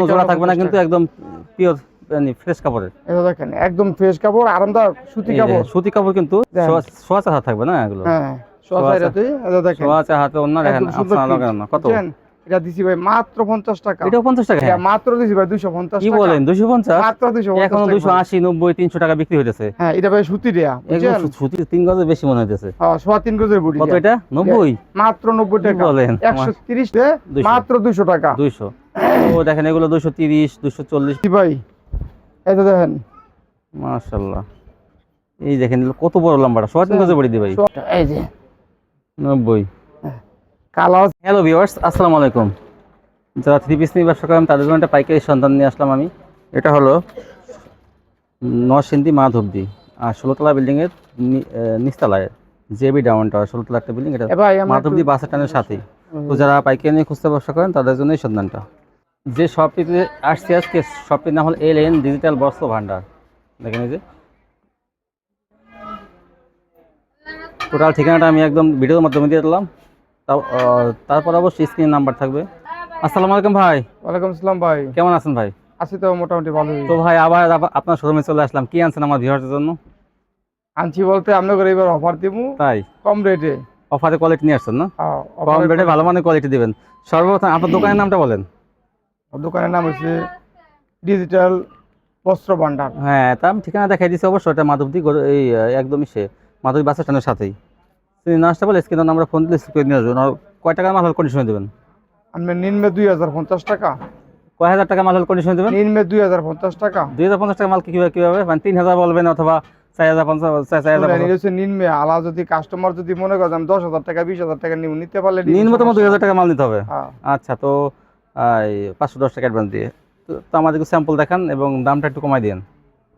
জোড়া থাকবে না কিন্তু একদম পিওর ফ্রেশ কাপড়ের। এটা দেখেন একদম ফ্রেশ কাপড় আরামদায়ক সুতি কাপড়। সুতি কাপড় কিন্তু সোয়া- হাত থাকবে না এগুলো? হ্যাঁ সোয়া। তুই দেখেন। সোয়া অন্য দেখেন আপনার লাগানো কত? এটা দিছি ভাই মাত্র পঞ্চাশ টাকা। এটাও পঞ্চাশ টাকা? এটা মাত্র দিছি ভাই দুইশো পঞ্চাশ কি বলেন দুশো পঞ্চাশ? মাত্র দুইশো এখনও দুশো আশি নব্বই তিনশো টাকা বিক্রি হইতেছে। হ্যাঁ এটা ভাই সুতি দেয়া বুঝছেন? সুতি তিন গজে বেশি মনে হইতেছে। হ্যাঁ, সোয়া তিন গজের বুড়ি কত এটা? নব্বই? মাত্র নব্বই কি টাকা। বলেন? একশো তিরিশ টে দুইশো। মাত্র দুইশো টাকা। দুইশো। ও দেখেন এগুলো দুশো তিরিশ দুশো চল্লিশ। কি ভাই তো দেখেন। মাশাল্লাহ এই দেখেন কত বড় লম্বাটা? সোয়া তিন গজে বড়ি দি ভাই। এই যে। নব্বই। কালার হ্যালো ভিউয়ার্স আসসালামু আলাইকুম। যারা থ্রি পিস নিয়ে ব্যবসা করেন তাদের জন্য একটা পাইকারি সন্ধান নিয়ে আসলাম আমি। এটা হলো নরসিংদী মাধবদি আর ষোলোতলা বিল্ডিংয়ের নি- আহ, নিচতলায় জেবি ডাউন টাওয়ার ষোলোতলা একটা বিল্ডিং এটা মাধবদি বাস স্ট্যান্ডের সাথেই তো যারা পাইকারি নিয়ে খুঁজতে ব্যবসা করেন তাদের জন্য এই সন্ধানটা। যে শপটিতে আসছে আজকে শপটির নাম হলো এল এন ডিজিটাল বস্ত্র ভান্ডার। দেখেন এই যে। টোটাল ঠিকানাটা আমি একদম ভিডিওর মাধ্যমে দিয়ে দিলাম। তারপর অবশ্যই স্ক্রিন নাম্বার থাকবে। আসসালামু আলাইকুম ভাই। ওয়ালাইকুম আসসালাম ভাই। কেমন আছেন ভাই? আছি তো মোটামুটি ভালোই। তো ভাই আবার আপনার শোরুমে চলে আসলাম। কি আনছেন আমার ভিউয়ারদের জন্য? আনছি বলতে আপনাকে এবার অফার দিব তাই? কম রেটে অফারে কোয়ালিটি নিয়ে আসছেন না? হ্যাঁ, কম রেটে ভালো মানের কোয়ালিটি দিবেন। সর্বপ্রথম আপনার দোকানের নামটা বলেন। দোকানের নাম হচ্ছে ডিজিটাল বস্ত্র ভান্ডার। হ্যাঁ তা আমি ঠিকানা দেখাই দিচ্ছি অবশ্যই এটা মাধবদী এই একদমই সে। মাধবী বাস স্ট্যান্ডের সাথেই। তিনি না আসতে বলে স্ক্রিন আমরা ফোন দিলে করে নিয়ে আসবেন আর কয় টাকা মাল হল কন্ডিশনে দেবেন? আপনি নিম্নে দুই হাজার পঞ্চাশ টাকা। কয় হাজার টাকা মাল হল কন্ডিশনে দেবেন? নিম্নে দুই হাজার পঞ্চাশ টাকা। দুই হাজার পঞ্চাশ টাকা মাল কীভাবে কীভাবে? মানে তিন হাজার বলবেন অথবা চার হাজার পঞ্চাশ চার হাজার নিম্নে। আলা যদি কাস্টমার যদি মনে করে যে আমি দশ হাজার টাকা বিশ হাজার টাকা নিব নিতে পারলে নিম্নতম দুই হাজার টাকা মাল নিতে হবে। হ্যাঁ। আচ্ছা তো পাঁচশো দশ টাকা অ্যাডভান্স দিয়ে। তো তো আমাদেরকে স্যাম্পল দেখান এবং দামটা একটু কমাই দিন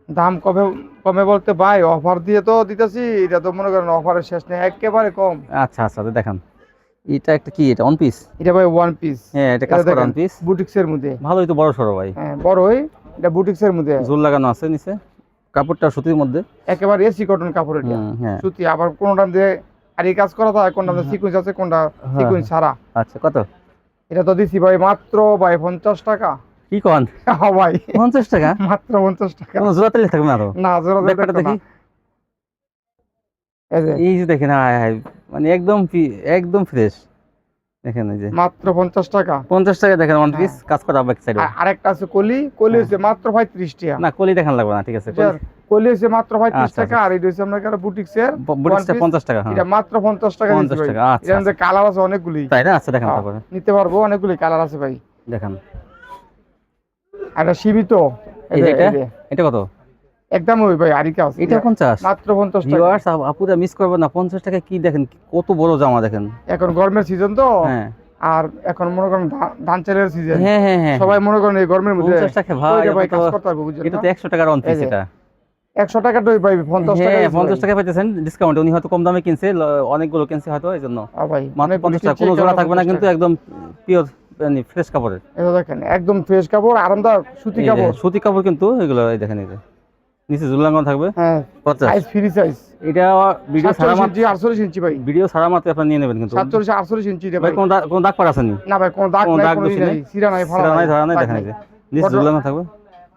দাম কমে কমে বলতে ভাই অফার দিয়ে তো দিতেছি এটা তো মনে করেন অফারের শেষ নেই একেবারে কম। আচ্ছা আচ্ছা তো দেখান। এটা একটা কি এটা ওয়ান পিস এটা ভাই ওয়ান পিস হ্যাঁ এটা কাজ করা অন পিস বুটিক্সের মধ্যে। ভালোই তো বড় সরো ভাই। হ্যাঁ বড়ই এটা বুটিক্সের মধ্যে। ঝুল লাগানো আছে নিচে কাপড়টা সুতির মধ্যে। একেবারে এসি কটন কাপড় এটা। হ্যাঁ। সুতি আবার কোনটা দিয়ে আর এই কাজ করা থাকে কোনটা সিকুয়েন্স আছে কোনটা সিকুয়েন্স ছাড়া। আচ্ছা কত? এটা তো দিছি ভাই মাত্র ভাই পঞ্চাশ টাকা। কি কন? ভাই পঞ্চাশ টাকা? মাত্র পঞ্চাশ টাকা। কোনো জোড়া তেলে থাকবে না তো? না জোড়া দেখি এই যে, দেখেন মানে একদম একদম ফ্রেশ দেখেন এই যে। মাত্র পঞ্চাশ টাকা। পঞ্চাশ টাকা দেখেন ওয়ান হ্যাঁ। পিস কাজ করা ব্যাক সাইডে আরেকটা আছে কলি। কলি হ্যাঁ। হচ্ছে মাত্র ভাই ত্রিশ টাকা। না কলি দেখান লাগবে না ঠিক আছে কলি। হচ্ছে মাত্র ভাই ত্রিশ আচ্ছা, টাকা আর এটা হচ্ছে আপনার বুটিক্সের বুটিক্সটা piece, পঞ্চাশ টাকা হ্যাঁ। এটা মাত্র পঞ্চাশ টাকা দিচ্ছি পঞ্চাশ ভাই টাকা আচ্ছা এর কালার আছে অনেকগুলি। তাই না? আচ্ছা দেখান তারপরে। নিতে পারব অনেকগুলি কালার আছে ভাই। দেখান। এটা সীমিত। এটা? কত? একদম ওই ভাই আরিকা আছে। এটা পঞ্চাশ? মাত্র পঞ্চাশ টাকা। ভিউয়ার্স আপুরা মিস করবেন না। পঞ্চাশ টাকা কি দেখেন? কত বড় জামা দেখেন? এখন গরমের সিজন তো হ্যাঁ। আর এখন মনে করেন ধান চালের সিজন হ্যাঁ হ্যাঁ হ্যাঁ। সবাই মনে করেন এই গরমের মধ্যে পঞ্চাশ টাকা ভাই কাজ করতে পারব বুঝছেন এটা তো একশো টাকার অন পিস এটা। একশো টাকাটাই পাই পঞ্চাশ টাকা হ্যাঁ দিছি পঞ্চাশ ভাই। টাকা পাইতেছেন ডিসকাউন্ট উনি হয়তো কম দামে কিনছে অনেকগুলো কিনছে হয়তো এই জন্য। ভাই অনেকগুলি পঞ্চাশ টাকা কোনো জোড়া থাকবে না কিন্তু একদম পিওর ফ্রেশ কাপড়ের। এটা দেখেন একদম ফ্রেশ কাপড় আরামদায়ক সুতি কাপড়। সুতি কাপড় কিন্তু এগুলো এই দেখেন যে। নিচে থাকবে। হ্যাঁ সাইজ ফ্রি সাইজ এটা ভিডিও ছাড়া সাতচল্লিশ মাত্র ইঞ্চি আটচল্লিশ ইঞ্চি ভাই। ভিডিও মাত্র আপনার নিয়ে নেবেন কিন্তু। সাতচল্লিশ আটচল্লিশ ইঞ্চি ভাই কোনো দাগ কোনো দাগ পাড়া আসেনি না? ভাই কোনো দাগ নাই কোনো নাই। সিরা নাই ফাড়া নাই ধরা নাই দেখেন এই নিচে থাকবে?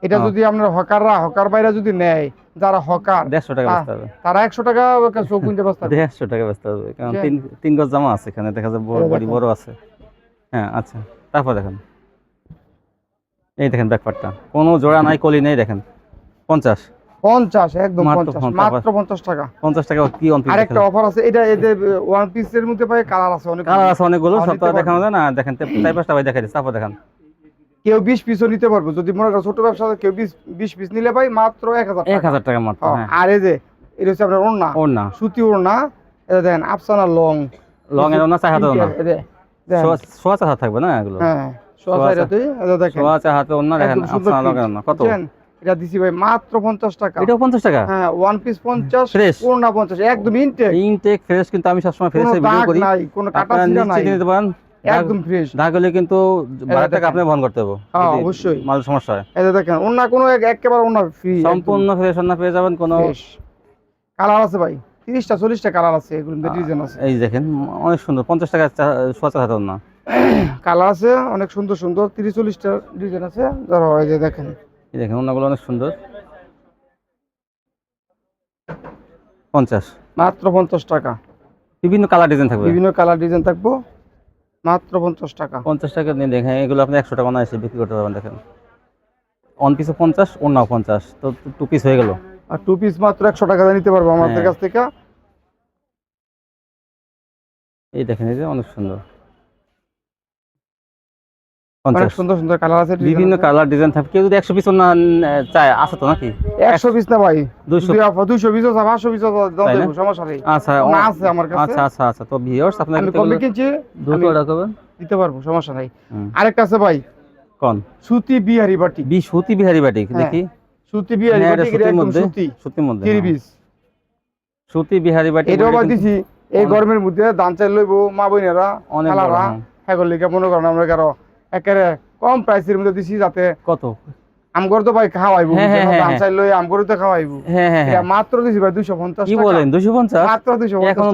এটা হ্যাঁ। যদি আপনার হকাররা হকার বাইরা যদি নেয় যারা হকার দেড়শো টাকা হ্যাঁ। বেচতে হবে। তারা একশো টাকা চোখ কিনতে পারতে পারবে। দেড়শো টাকা বেচতে হবে কারণ তিন তিন গজ জামা আছে এখানে দেখা যায় বড়। বড় আছে। হ্যাঁ আচ্ছা। তারপর দেখেন। এই দেখেন ব্যাকপারটা কোনো জোড়া নাই কলি নেই দেখেন। পঞ্চাশ। পঞ্চাশ একদম পঞ্চাশ। পঞ্চাশ। মাত্র পঞ্চাশ টাকা। পঞ্চাশ টাকা কি অন আরেকটা অফার আছে। এটা এদের ওয়ান পিসের মধ্যে ভাই কালার আছে অনেক কালার আছে অনেকগুলো সব তো দেখানো যায় না? দেখেন তাই পাঁচটা ভাই দেখাই দিচ্ছে তারপর দেখেন। কেউ বিশ পিসও নিতে পারব। যদি মনে করো ছোট ব্যবসা কেউ বিশ বিশ পিস নিলে ভাই মাত্র এক হাজার এক হাজার টাকা মাত্র হ্যাঁ, আর এই যে এটা হচ্ছে আপনার ওড়না। সুতি ওড়না। এটা দেখেন আফসানা লং লং এর চার দেখেন সোয়া হাত থাকবে না এগুলো? হ্যাঁ সোয়া এটা চার হাতে অন্য দেখেন আপনার কত? এটা দিছি ভাই মাত্র পঞ্চাশ টাকা। এটাও পঞ্চাশ টাকা? হ্যাঁ ওয়ান পিস একদম ইনটেক ইনটেক ফ্রেশ কিন্তু আমি সবসময় কোনো ফ্রেশে ভিডিও করি। নাই কোনো কাটা ছিঁড়া নাই। নিতে পারেন। একদম ফ্রেশ কিন্তু বারো টাকা দেখেন। আপনি বহন করতে হবে। হ্যাঁ, অবশ্যই। মাল সমস্যা এই দেখেন অন্য কোনো একেবারে অন্য ফ্রি সম্পূর্ণ ফ্রেশ পেয়ে যাবেন কোনো কালার আছে ভাই। তিরিশটা চল্লিশটা কালার আছে এগুলো ডিজাইন আছে। এই দেখেন অনেক সুন্দর পঞ্চাশ টাকা সোয়া চার না? কালার আছে অনেক সুন্দর সুন্দর তিরিশ চল্লিশটা ডিজাইন আছে। ধরো এই যে দেখেন। এই দেখেন অন্যগুলো অনেক সুন্দর। পঞ্চাশ। মাত্র পঞ্চাশ টাকা। বিভিন্ন কালার ডিজাইন থাকবে। বিভিন্ন কালার ডিজাইন থাকব। মাত্র পঞ্চাশ টাকা। পঞ্চাশ টাকা নিয়ে দেখেন এগুলো আপনি একশো টাকা না এসে বিক্রি করতে পারবেন দেখেন। ওয়ান পিসে পঞ্চাশ অন্যও পঞ্চাশ তো টু পিস হয়ে গেল। আর টু পিস মাত্র একশো টাকা নিতে পারব আমাদের হ্যাঁ। কাছ থেকে। এই দেখেন এই যে অনেক সুন্দর। অনেক সুন্দর সুন্দর কালার আছে বিভিন্ন কালার ডিজাইন থাকবে। কেউ যদি একশো পিস না চায় আছে তো নাকি? একশো পিস না ভাই। দুইশো। দুইশো পিস আছে পাঁচশো পিস আছে দাম তাই না? দেবো সমস্যা নেই। আচ্ছা আছে আমার কাছে। আচ্ছা আচ্ছা আচ্ছা। তো ভিউয়ার্স আপনার কমে কিনছি? দ্রুত আমি- দিতে পারব সমস্যা নাই। আরেকটা আছে ভাই। কোন? সুতি বিহারি বাটি। বি সুতি বিহারি বাটি হ্যাঁ, দেখি। সুতি বিহারি হ্যাঁ, বাটি এটা মধ্যে সুতি সুতির মধ্যে থ্রি হ্যাঁ। পিস সুতি বিহারি বাটিক এটাও বলে বা কিন্তু দিছি এই গরমের মধ্যে ধান চাল লইবো মা খালারা হ্যাঁ। মনে করেন আমরা কারও একেবারে কম প্রাইসের মধ্যে দিছি যাতে কত আমগর তো ভাই খাওয়াইবো বুঝছেন? ধান। চাল লই আমগরও তো খাওয়াইবো হ্যাঁ এটা মাত্র দিছি ভাই কি বলেন মাত্র এখনও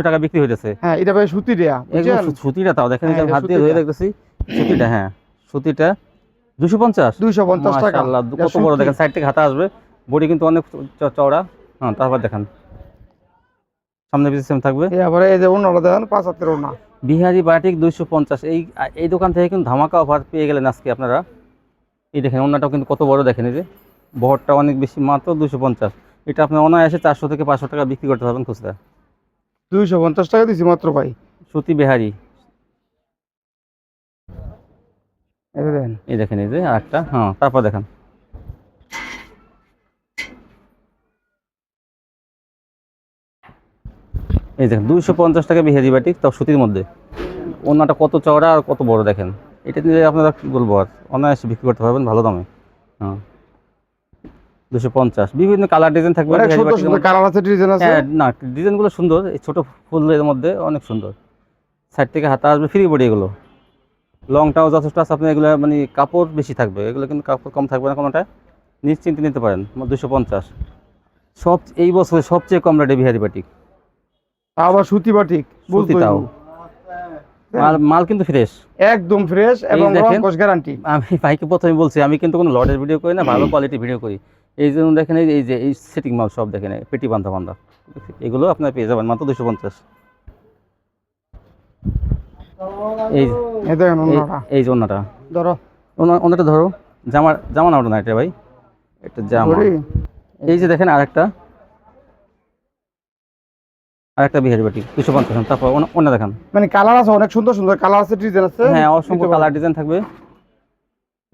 টাকা বিক্রি হইতেছে হ্যাঁ এটা ভাই সুতি দেয়া এগুলো বুঝছেন সু- সুতিটা তাও দেখেন হাত দিয়ে ধরে সুতিটা। দেখতেছি সুতিটা হ্যাঁ সুতিটা দুশো পঞ্চাশ? পঞ্চাশ টাকা। কত বড় দেখেন সাইড থেকে হাতা আসবে। বডি কিন্তু অনেক চওড়া। হ্যাঁ তারপর দেখেন। সামনে পিছিয়ে থাকবে। এই যে দেখেন বিহারি বাটিক দুইশো পঞ্চাশ। এই এই দোকান থেকে কিন্তু ধামাকা অফার পেয়ে গেলেন আজকে আপনারা। এই দেখেন অন্যটাও কিন্তু কত বড় দেখেন এই যে। বহরটা অনেক বেশি মাত্র দুশো পঞ্চাশ। এটা আপনি অনায়াসে চারশো থেকে পাঁচশো টাকা বিক্রি করতে পারবেন খুচরা। দুইশো পঞ্চাশ টাকা দিছি মাত্র ভাই। সতী বিহারি। এই দেখেন এই যে আরেকটা হ্যাঁ তারপর দেখেন। এই দেখেন দুইশো পঞ্চাশ টাকা বিহারি বাটিক তাও সুতির মধ্যে। অন্যটা কত চওড়া আর কত বড় দেখেন। এটা নিয়ে আপনারা কি বলব আর অনায়াসে বিক্রি করতে পারবেন ভালো দামে। হ্যাঁ। দুশো পঞ্চাশ বিভিন্ন কালার ডিজাইন থাকবে। কালার আছে ডিজাইন আছে? হ্যাঁ না ডিজাইনগুলো সুন্দর এই ছোটো ফুলের মধ্যে অনেক সুন্দর। সাইড থেকে হাতা আসবে ফ্রি বডি এগুলো। লংটাও যথেষ্ট আছে আপনি এগুলো মানে কাপড় বেশি থাকবে এগুলো কিন্তু কাপড় কম থাকবে না কোনোটা নিশ্চিন্তে নিতে পারেন দুশো পঞ্চাশ। সব এই বছরে সবচেয়ে কম রেটে বিহারি বাটিক। আবার সুতি বাটিক সুতি তাও। মাল মাল কিন্তু ফ্রেশ। একদম ফ্রেশ এবং। রং গ্যারান্টি। আমি ভাইকে প্রথমে বলছি আমি কিন্তু কোনো লটের ভিডিও করি না ভালো কোয়ালিটি ভিডিও করি। এই জন্য দেখেন এই যে- এই সেটিং মাল সব দেখেন পেটি বান্ধা বান্ধা। এগুলো আপনার পেয়ে যাবেন মাত্র দুশো পঞ্চাশ। এই এই দেখেন এই- এই যে অন্যটা। ধরো। ওনাটা ধরো। জামার জামা না ওটা না এটা ভাই। একটা জামা। এই যে দেখেন আরেকটা। আরেকটা বিহারি বাটি। দুশো পঞ্চাশ তারপর ওনা- ওনা দেখান। মানে কালার আছে অনেক সুন্দর সুন্দর কালার আছে ডিজাইন আছে। হ্যাঁ অসংখ্য কালার ডিজাইন থাকবে।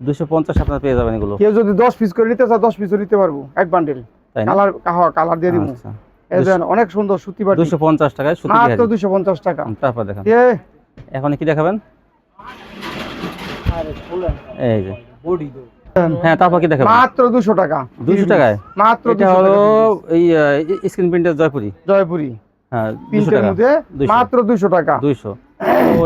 দুশো পঞ্চাশ আপনার পেয়ে যাবেন এগুলো। কেউ যদি দশ পিস করে নিতে চায় দশ পিসও নিতে পারব। এক বান্ডেল তাই না? কালার কালার দিয়ে দিব। আচ্ছা। এই অনেক সুন্দর সুতি বাটি। দুশো পঞ্চাশ টাকায় সুতি মাত্র দুশো পঞ্চাশ টাকা। তারপর দেখান। এখন কি দেখাবেন? এই যে। হ্যাঁ তারপর কি দেখাবেন? মাত্র দুশো টাকা। দুশো টাকায়? মাত্র এটা 200 হলো টাকা এই স্ক্রিন প্রিন্টের জয়পুরি। জয়পুরি। হ্যাঁ টাকা। 200 টাকা।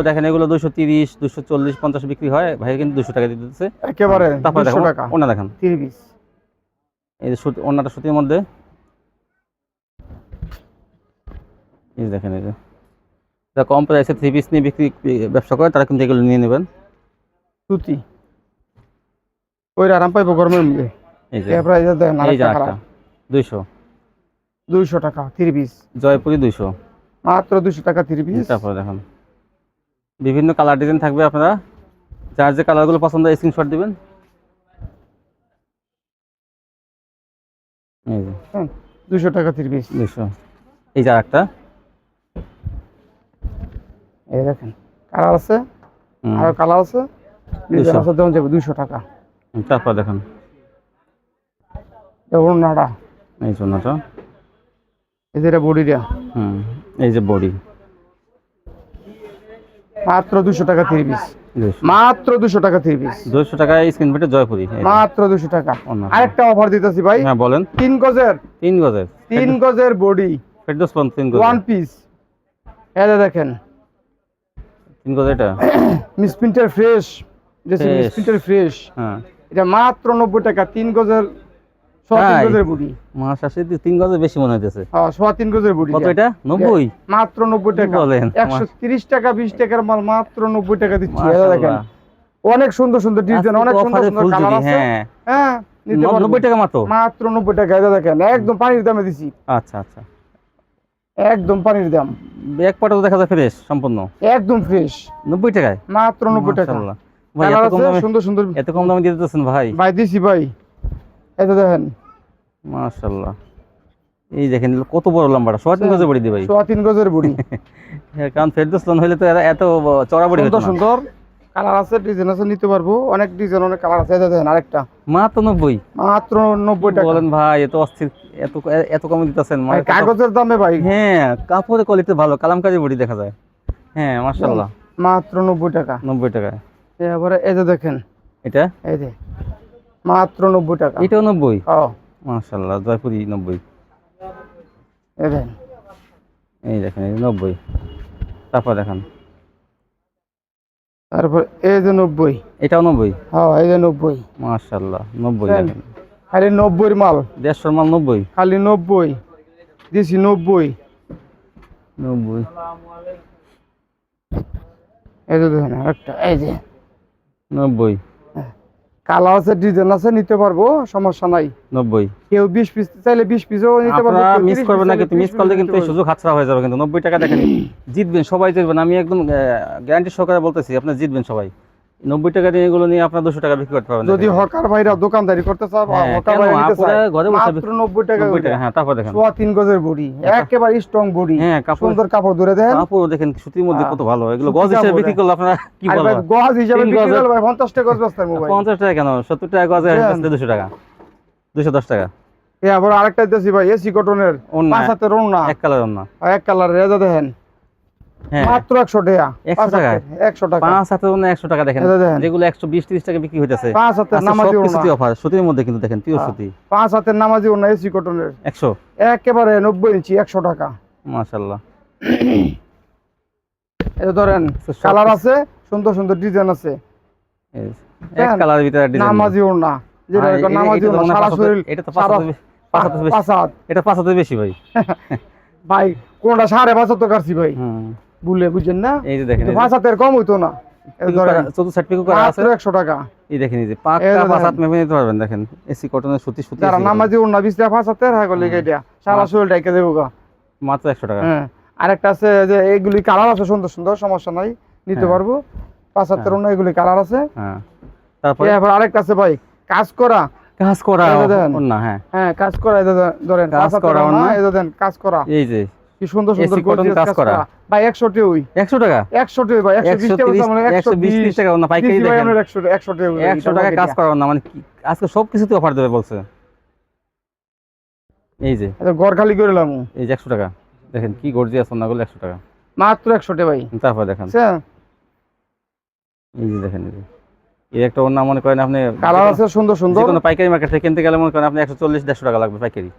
দেখেন এগুলো দুশো তিরিশ দুশো চল্লিশ পঞ্চাশ বিক্রি হয়। ভাই কিন্তু দুশো টাকা দিয়ে দিতেছে। একেবারে তারপর দেখো টাকা। ওনা দেখেন। থ্রি পিস এই যে সুতি অন্যটা সুতির মধ্যে। এই দেখেন এই যে। যারা কম প্রাইসে থ্রি পিস নিয়ে বিক্রি ব্যবসা করে তারা কিন্তু এগুলো নিয়ে নেবেন। সুতি। ওই আরাম পাইবো গরমের মধ্যে। দুইশো। দুইশো টাকা থ্রি পিস জয়পুরি দুইশো। মাত্র দুশো টাকা থ্রি পিস তারপরে দেখুন। বিভিন্ন কালার ডিজাইন থাকবে আপনারা। যার যে কালারগুলো পছন্দ হয় স্ক্রিনশট দিবেন। এই যে। দুশো টাকা থ্রি পিস দুইশো। এই যে একটা এই দেখেন কালার আছে আরও কালার আছে ডিজাইন 200 আছে দেওয়া যাবে দুশো টাকা। তারপর দেখুন। দেখুন এই জন্যটা এই যে এটা বডিটা হুম এই যে বডি। মাত্র দুশো টাকা থ্রি পিস দুইশো মাত্র দুশো টাকা থ্রি পিস স্ক্রিন জয়পুরি মাত্র দুশো টাকা। আরেকটা অফার দিতেছি ভাই। হ্যাঁ বলেন। তিন গজের। তিন গজের। তিন গজের বডি। ফেরদোস ওয়ান পিস দেখেন তিন গজের এটা? মিস প্রিন্টার ফ্রেশ যে মিস প্রিন্টার ফ্রেশ। হ্যাঁ। এটা মাত্র নব্বই টাকা তিন গজের সোয়া তিন গজের বুড়ি। মাস আসে দি- তিন বেশি মনে হইতেছে। হ্যাঁ সোয়া তিন গজের বুড়ি। কত এটা? নব্বই? মাত্র নব্বই কি টাকা। বলেন? একশো তিরিশ টাকা বিশ টাকার মাল মাত্র নব্বই টাকা দিচ্ছি। এটা দেখেন অনেক সুন্দর সুন্দর ডিজাইন অনেক সুন্দর সুন্দর কালার আছে। হ্যাঁ। হ্যাঁ নিতে পারবেন। নব্বই টাকা মাত্র? মাত্র নব্বই টাকা। এটা দেখেন একদম পানির দামে দিছি। আচ্ছা আচ্ছা। একদম পানির দাম। এক পাটা দেখা যায় ফ্রেশ সম্পূর্ণ। একদম ফ্রেশ নব্বই টাকায়? মাত্র নব্বই টাকা। ভাই এত কম দামে সুন্দর সুন্দর। এত কম দামে দিয়ে দিতেছেন ভাই? ভাই দিছি ভাই। এটা দেখেন। মাশাল্লাহ এই দেখেন কত বড় লম্বাটা? সোয়া তিন গজে বড়ি দি ভাই। সোয়া তিন গজের বুড়ি। হ্যাঁ, কারণ ফেরদৌস লোন হইলে তো এত চড়া বড়ি সুন্দর সুন্দর। কালার আছে ডিজাইন আছে নিতে পারব। অনেক ডিজাইন অনেক কালার আছে। দেখেন আরেকটা। মাত্র নব্বই? মাত্র নব্বই টাকা। বলেন ভাই এত অস্থির এত এত কমে দিতেছেন কাগজের দামে ভাই। হ্যাঁ কাপড়ের কোয়ালিটি ভালো কালামকারি বডি দেখা যায়। হ্যাঁ মাশাল্লাহ মাত্র নব্বই টাকা। নব্বই টাকায়। এবারে এই যে দেখেন। এটা? এই যে মাত্র নব্বই টাকা। এটাও নব্বই? ও। মাশাল্লাহ জয়পুরি নব্বই। এই দেখেন। এই দেখেন এই নব্বই। তারপর দেখেন। তারপর এই যে নব্বই। এটাও নব্বই? হ্যাঁ এই যে নব্বই। মার্শাল্লাহ নব্বই খালি নব্বইয়ের মাল। দেড়শোর মাল নব্বই? খালি নব্বই। দিছি নব্বই। নব্বই। এই যে দেখেন একটা এই যে। নব্বই। কালার আছে ডিজাইন আছে নিতে পারব সমস্যা নাই। নব্বই। কেউ বিশ পিস চাইলে বিশ পিসও নিতে পারব আপনারা মিস 30 করবেন না কিন্তু মিস করলে কিন্তু এই সুযোগ হাতছাড়া হয়ে যাবে কিন্তু নব্বই টাকা দেখেন জিতবেন সবাই জিতবেন। আমি একদম গ্যারান্টি সহকারে বলতেছি আপনি জিতবেন সবাই। নব্বই টাকা দিয়ে এগুলো নিয়ে আপনার দুশো টাকা বিক্রি করতে পারবেন যদি হকার ভাইরা দোকানদারি করতে হ্যাঁ, হকার কেন? ভাইরা নিতে চায়, ঘরে বসে মাত্র নব্বই টাকা করে। হ্যাঁ তারপর দেখেন। সোয়া তিন গজের বডি একেবারে স্ট্রং বডি। হ্যাঁ সুন্দর কাপড় ধরে দেন। কাপড় দেখেন সুতির মধ্যে হ্যাঁ, কত ভালো। এগুলো গজ হিসেবে বিক্রি করলে আপনারা কি বলবেন গজ হিসাবে বিক্রি করলে ভাই পঞ্চাশ টাকা গজ বেচতে মোবাইল। পঞ্চাশ টাকা কেন? সত্তর টাকা গজে দেন। দুশো টাকা। দুশো দশ টাকা। এ আবার আরেকটা দিতেছি ভাই এসি কটনের ওন্না পাঁচ হাতের ওন্না এক কালার না এক কালার রেজা দেখেন। হ্যাঁ মাত্র একশো টাকা 100 পাঁচ টাকায়? টাকা। পাঁচ হাতে অন্য একশো টাকা দেখেন। যেগুলো একশো বিশ ত্রিশ টাকা বিক্রি হইতেছে। পাঁচ হাতের নামাজি সব অফার সুতির মধ্যে কিন্তু দেখেন পিওর হ্যাঁ। সুতি। পাঁচ হাতের নামাজি ওন্না এসি কটনের একশো? একেবারে নব্বই ইঞ্চি একশো টাকা। মাশাল্লাহ এটা ধরেন কালার আছে সুন্দর সুন্দর ডিজাইন আছে। এই, এক কালারের ভিতরে ডিজাইন নামাজি যেটা হ্যাঁ, নামাজি এটা হয় সারা পাঁচ শরীর এটা তো হাত। বেশি ভাই। ভাই কোনটা সাড়ে পাঁচ হাত কাটছি ভাই। বুঝলে বুঝছেন না? এই যে দেখেন পাঁচ হাতের কম হইতো না। ধরেন চতুর্থ সাইড পিকো করা আছে? মাত্র একশো টাকা। এই দেখেন এই যে পাক্কা পাঁচ হাত মেপে নিতে পারবেন দেখেন। এসি কটনের সুতি সুতি যারা নামাজি ওন্না বিশটা পাঁচ হাতের হ্যাঁ গলি এটা সারা শরীর ডাইকে দেবো মাত্র একশো টাকা। হ্যাঁ। আরেকটা আছে যে এইগুলি কালার আছে সুন্দর সুন্দর সমস্যা নাই নিতে হ্যাঁ। পারব। পাঁচ হাতের হ্যাঁ। অন্য এগুলি কালার আছে। হ্যাঁ। তারপরে? এবার আরেকটা আছে ভাই কাজ করা। কাজ করা হ্যাঁ। হ্যাঁ কাজ করা ধরেন কাজ করা ওন্না, ওন্না। দেন কাজ করা। এই যে। কি সুন্দর সুন্দর gorgeous কাজ করা। ভাই একশোটি ওই। একশো টাকা? একশোটি ওই ভাই একশো বিশ একশো টাকা মানে একশো বিশ ত্রিশ টাকা না পাইকারি দেখেন। আমরা একশো একশো টাকা ওই, একশো এটা টাকা কাজ করা না মানে আজকে সব কিছুতে অফার দেবে বলছে। এই যে। এটা ঘর খালি করে লাম। এই যে একশো টাকা। দেখেন কি গর্জি আছে ওনাগুলো একশো টাকা। মাত্র একশো টাকা ভাই। তারপর দেখেন। বুঝছেন? এই যে দেখেন এই এই একটা ওর নাম মনে করেন আপনি কালার আছে সুন্দর সুন্দর। কোনো পাইকারি মার্কেট থেকে কিনতে গেলে মনে করেন আপনি একশো চল্লিশ দেড়শো টাকা লাগবে পাইকারি।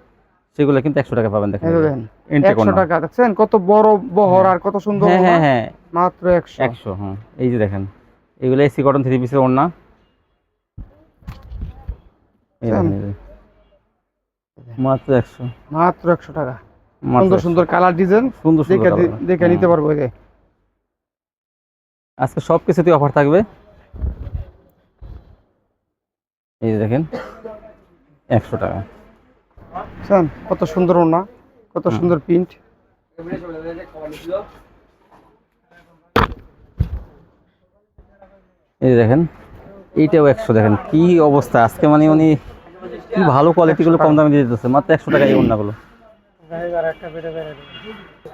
সেগুলো কিন্তু একশো টাকা পাবেন দেখেন। একশো টাকা দেখছেন? কত বড় বহর আর কত সুন্দর হ্যাঁ হ্যাঁ হ্যাঁ। মাত্র একশো। একশো হ্যাঁ। এই যে দেখেন এগুলো এসি কটন থ্রি পিসের ওড়না। মাত্র একশো। মাত্র একশো টাকা। সুন্দর সুন্দর কালার ডিজাইন। সুন্দর দেখে দেখে নিতে পারব এই যে। আজকে সব কিছুতেই অফার থাকবে। এই যে দেখেন একশো টাকা। বুঝছেন কত সুন্দর ওড়না কত সুন্দর প্রিন্ট। এই দেখেন এইটাও একশো দেখেন কি অবস্থা। আজকে মানে উনি কি ভালো কোয়ালিটিগুলো কম দামে দিয়ে দিতেছে মাত্র একশো টাকা এই ওড়নাগুলো।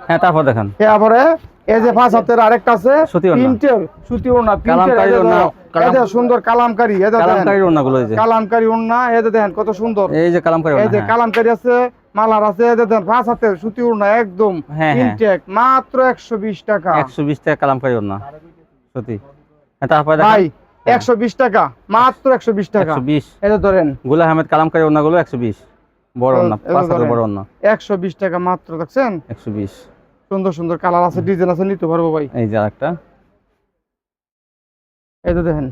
হ্যাঁ তারপর দেখেন। তারপরে এই যে পাঁচ হাতের আরেকটা আছে সুতি। প্রিন্টের সুতি কালামকারী ওড়না, কালাম- এটা সুন্দর কালামকারী এটা দেখেন। কালামকারীর এই যে। কালামকারী ওড়না এটা দেখেন কত সুন্দর। এই যে কালামকারী এই যে হ্যাঁ। আছে মালার আছে দেখেন পাঁচ হাতের সুতি ওড়না একদম হ্যাঁ, হ্যাঁ। ইনটেক মাত্র একশো বিশ টাকা। একশো বিশ টাকা কালামকারী সত্যি। তারপরে ভাই টাকা মাত্র টাকা। এটা ধরেন। গুলা আহমেদ কালামকারী ওড়নাগুলো একশো বিশ। বড় এগুলো পাঁচ হাতের বড় ওড়না। একশো বিশ টাকা মাত্র দেখছেন? একশো বিশ। সুন্দর সুন্দর কালার আছে ডিজাইন আছে নিতে পারব ভাই। এই যে আরেকটা। এই তো দেখেন।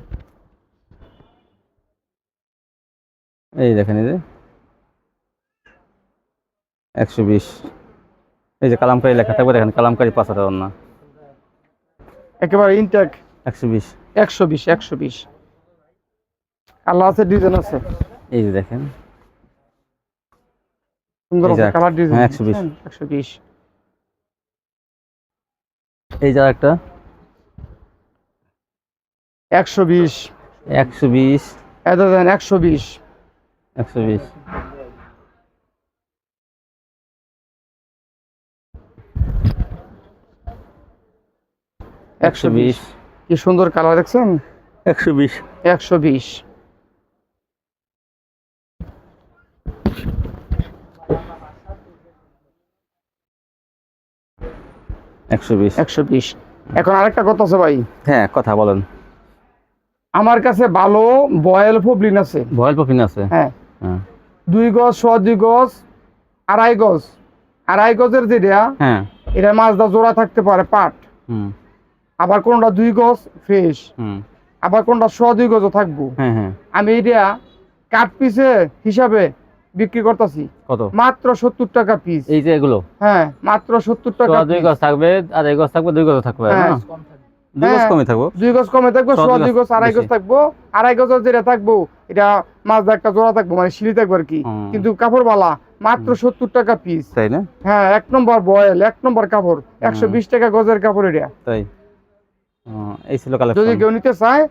এই দেখেন এই যে। একশো বিশ। এই যে কালামকারি লেখা থাকবে দেখেন কালামকারি পাঁচ হাজার না একেবারে ইনটেক একশো বিশ। একশো বিশ একশো বিশ। কালার আছে ডিজাইন আছে। এই যে দেখেন। সুন্দর। কালার ডিজাইন হ্যাঁ, 120 একশো বিশ। এই যে একটা একশো বিশ। একশো বিশ। এত দেন একশো বিশ। একশো বিশ। একশো বিশ। কি সুন্দর কালার দেখছেন? একশো বিশ। একশো বিশ। একশো বিশ। একশো বিশ। এখন আরেকটা কথা আছে ভাই। হ্যাঁ কথা বলেন। আমার কাছে ভালো বয়েল ফবলিন আছে। ভয়েল পফিন আছে? হ্যাঁ। হ্যাঁ। দুই গজ ছ দুই গজ আড়াই গজ। আড়াই গজের যেটা হ্যাঁ। এটা মাছদা জোড়া থাকতে পারে পাট। হুম। আবার কোনটা দুই গজ ফ্রেশ। হুম। আবার কোনটা ছ দুই গজও থাকব। হ্যাঁ হ্যাঁ। আমি এটা কাঠ পিসে হিসাবে বিক্রি করতেছি। কত? মাত্র সত্তর টাকা পিস এই যে এগুলো? হ্যাঁ মাত্র সত্তর টাকা দুই। গজ থাকবে আর এই গজ থাকবে দুই গজ থাকবে হ্যাঁ। না দুই গজ হ্যাঁ। থাকব? দুই গজ কমে থাকব সোয়া সোয়া দুই দুই গজ গজ আড়াই গজ থাকব আড়াই গজের যেটা থাকব এটা মাছ দা একটা জোড়া থাকব মানে সিঁড়ি থাকব আর কি। কিন্তু কাপড় বালা মাত্র সত্তর টাকা পিস তাই না? হ্যাঁ এক নম্বর বয়েল এক নম্বর কাপড় একশো বিশ টাকা গজের কাপড় এটা। তাই? এই ছিল যদি কেউ নিতে চায়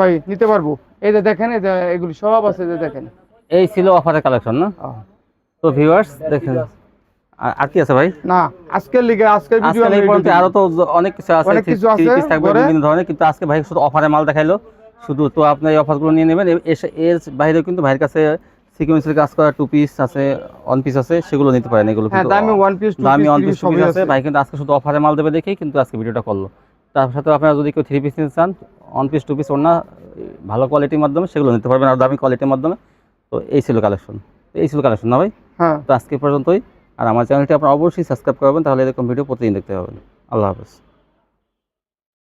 ভাই নিতে পারব। এই যে দেখেন এই যে এগুলি সব আছে যে দেখেন। এই ছিল অফারের কালেকশন না? তো ভিউয়ার্স দেখেন। আর- কি আছে ভাই? না আজকের লিগে আজকের ভিডিও এই পর্যন্ত আরও তো অনেক কিছু আছে অনেক কিছু আছে, থাকবে বিভিন্ন ধরনের কিন্তু আজকে ভাই শুধু অফারে মাল দেখাইলো। শুধু তো আপনি এই অফারগুলো নিয়ে নেবেন এর বাইরেও কিন্তু ভাইয়ের কাছে সিকোয়েন্সের কাজ করা টু পিস আছে ওয়ান পিস আছে সেগুলো নিতে পারেন এগুলো হ্যাঁ কিন্তু দামি ওয়ান পিস টু দামি ওয়ান পিস পিস সবই আছে। ভাই কিন্তু আজকে শুধু অফারে মাল দেবে দেখেই কিন্তু আজকে ভিডিওটা করল। তার সাথে আপনারা যদি কেউ থ্রি পিস নিতে চান ওয়ান পিস টু পিস ওনা ভালো কোয়ালিটির মাধ্যমে সেগুলো নিতে পারবেন আর দামি কোয়ালিটির মাধ্যমে। তো এই ছিল কালেকশন এই ছিল কালেকশন না ভাই? হ্যাঁ। তো আজকে পর্যন্তই। আর আমার চ্যানেলটি আপনারা অবশ্যই সাবস্ক্রাইব করবেন, তাহলে এরকম ভিডিও প্রতিদিন দেখতে পাবেন। আল্লাহ হাফেজ।